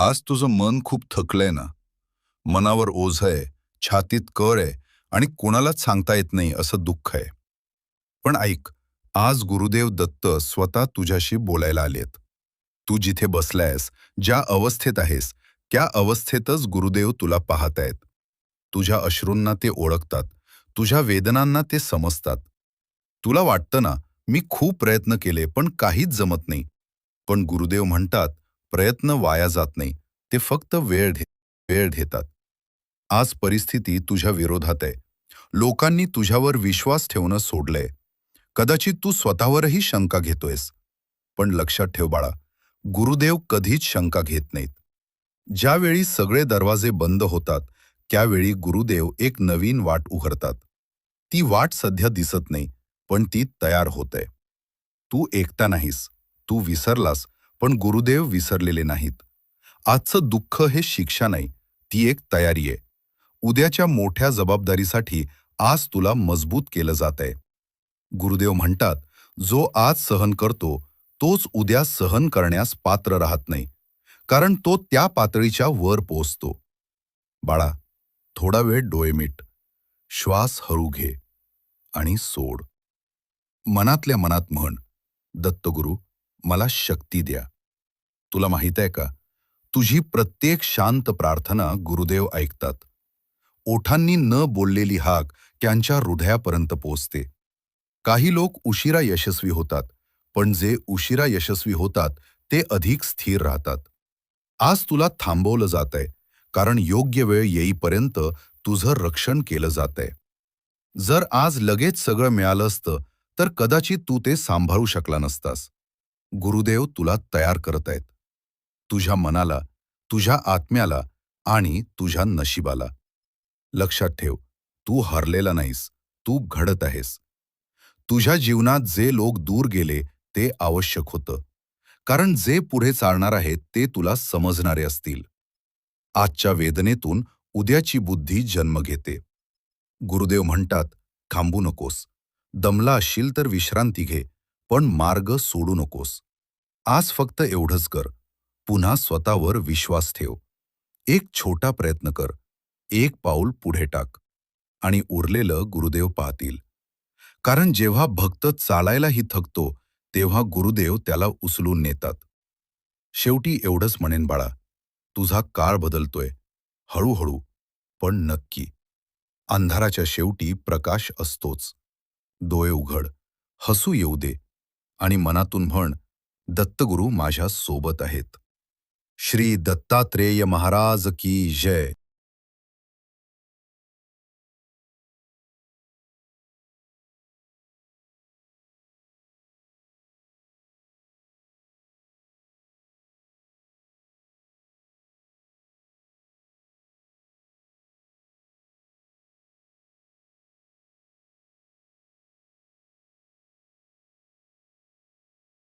आज तुझं मन खूप थकलंय ना. मनावर ओझ आहे छातीत कर आहे आणि कोणालाच सांगता येत नाही असं दुःख आहे. पण ऐक आज गुरुदेव दत्त स्वतः तुझ्याशी बोलायला आलेत. तू जिथे बसलायस ज्या अवस्थेत आहेस त्या अवस्थेतच गुरुदेव तुला पाहत आहेत तुझ्या अश्रूंना ते ओळखतात तुझ्या वेदनांना ते समजतात. तुला वाटतं ना मी खूप प्रयत्न केले पण काहीच जमत नाही. पण गुरुदेव म्हणतात प्रयत्न वाया जात नाही. ते फक्त वेळ घे वेळ घेतात. आज परिस्थिती तुझ्या विरोधात आहे. लोकांनी तुझ्यावर विश्वास ठेवणं सोडलंय. कदाचित तू स्वतःवरही शंका घेतोयस. पण लक्षात ठेव बाळा गुरुदेव कधीच शंका घेत नाहीत. ज्यावेळी सगळे दरवाजे बंद होतात त्यावेळी गुरुदेव एक नवीन वाट उघडतात. ती वाट सध्या दिसत नाही पण ती तयार होते तू एकटा नाहीस तू विसरलास पण गुरुदेव विसरलेले नाहीत. आजचं दुःख हे शिक्षा नाही ती एक तयारी आहे. उद्याच्या मोठ्या जबाबदारीसाठी आज तुला मजबूत केलं जात आहे गुरुदेव म्हणतात जो आज सहन करतो तोच उद्या सहन करण्यास पात्र राहत नाही कारण तो त्या पातळीच्या वर पोचतो बाळा थोडा वेळ डोळे मीट श्वास हरू घे आणि सोड. मनातल्या मनात म्हण दत्तगुरु मला शक्ती द्या. तुला माहीत आहे का? तुझी प्रत्येक शांत प्रार्थना गुरुदेव ऐकतात. ओठांनी न बोललेली हाक त्यांच्या हृदयापर्यंत पोचते काही लोक उशिरा यशस्वी होतात पण जे उशिरा यशस्वी होतात ते अधिक स्थिर राहतात. आज तुला थांबवलं जात आहे कारण योग्य वेळ येईपर्यंत तुझं रक्षण केलं जात आहे जर आज लगेच सगळं मिळालं असतं तर कदाचित तू ते सांभाळू शकला नसतास. गुरुदेव तुला तयार करत आहेत. तुझ्या मनाला तुझ्या आत्म्याला आणि तुझ्या नशिबाला. लक्षात ठेव तू हरलेला नाहीस तू घडत आहेस. तुझ्या जीवनात जे लोक दूर गेले ते आवश्यक होतं. कारण जे पुढे चालणार आहेत ते तुला समजणारे असतील. आजच्या वेदनेतून उद्याची बुद्धी जन्म घेते. गुरुदेव म्हणतात थांबू नकोस. दमला असशील तर विश्रांती घे. पण मार्ग सोडू नकोस. आज फक्त एवढंच कर. पुन्हा स्वतःवर विश्वास ठेव. एक छोटा प्रयत्न कर. एक पाऊल पुढे टाक. आणि उरलेलं गुरुदेव पाहतील. कारण जेव्हा भक्त चालायलाही थकतो तेव्हा गुरुदेव त्याला उचलून नेतात. शेवटी एवढंच म्हणेन बाळा तुझा काळ बदलतोय. हळूहळू पण नक्की. अंधाराच्या शेवटी प्रकाश असतोच. डोळे उघड. हसू येऊ दे. आणि मनातून म्हण दत्तगुरु माझ्या सोबत आहेत. श्री दत्तात्रेय महाराज की जय.